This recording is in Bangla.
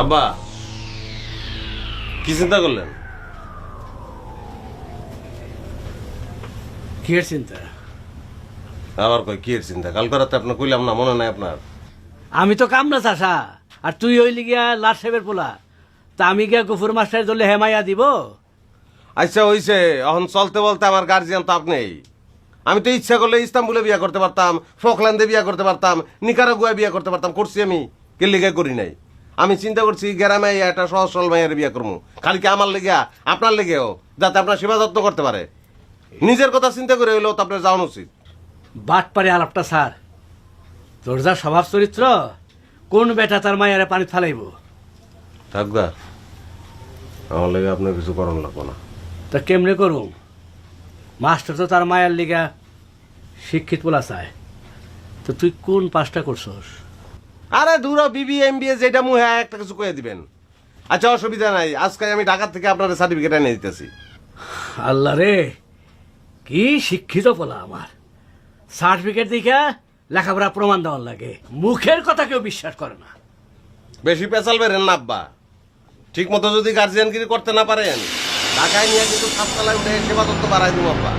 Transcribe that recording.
আব্বা কি চিন্তা করলেন? কি চিন্তা? আবার কই কি এর চিন্তা? কালকে রাতে আপনার কইলাম না মনে নাই আপনার। আমি তো কামনা চাষা আর তুই হইলি গিয়া লাট সাহেবের পোলা। তা আমি গিয়া গুফুর মাস্টার ধরলে হেমাইয়া দিব। আচ্ছা হইছে। এখন চলতে বলতে আমার গার্জিয়ান তো আপনি আমি তো ইচ্ছা করলে ইস্তাম্বুলে বিয়ে করতে পারতাম ফকল্যান্ডে বিয়ে করতে পারতাম নিকারাগুয়া বিয়ে করতে পারতাম করছি আমি। কেলিগে করি নাই। আমি চিন্তা করছি গ্রামে একটা সহজ সরল বিয়ে করব খালি কি আমার লেগে আপনার লেগেও? যাতে আপনার সেবা যত্ন করতে পারে। নিজের কথা চিন্তা করে হইলেও তো আপনার যাওয়া উচিত। বাট পারে আলাপটা স্যার। তোর যা স্বভাব চরিত্র কোন বেটা তার মায়ের পানি ফালাইব? থাকবা আমার লেগে আপনার কিছু করণ লাগবো না। তা কেমনে করুন মাস্টার তো তার মায়ের লিগা শিক্ষিত বলা চায়। তো তুই কোন পাসটা করছস? আরে দূর বিবি এম বি এ যেটা মুহে একটা কিছু কয়ে দিবেন। আচ্ছা অসুবিধা নাই। আজকে আমি ঢাকা থেকে আপনার সার্টিফিকেট এনে দিতেছি। আল্লাহ রে কি শিক্ষিত বলা আমার। সার্টিফিকেট দেখা লেখাপড়া প্রমাণ দেওয়ার লাগে। মুখের কথা কেউ বিশ্বাস করে না। বেশি পেঁচাল বেরেন না আব্বা। ঠিক মতো যদি গার্জিয়ানগিরি করতে না পারেন ঢাকায় নিয়ে কিন্তু সাততলায় উঠে সেবা তত্ত্ব বাড়াই দিব আব্বা।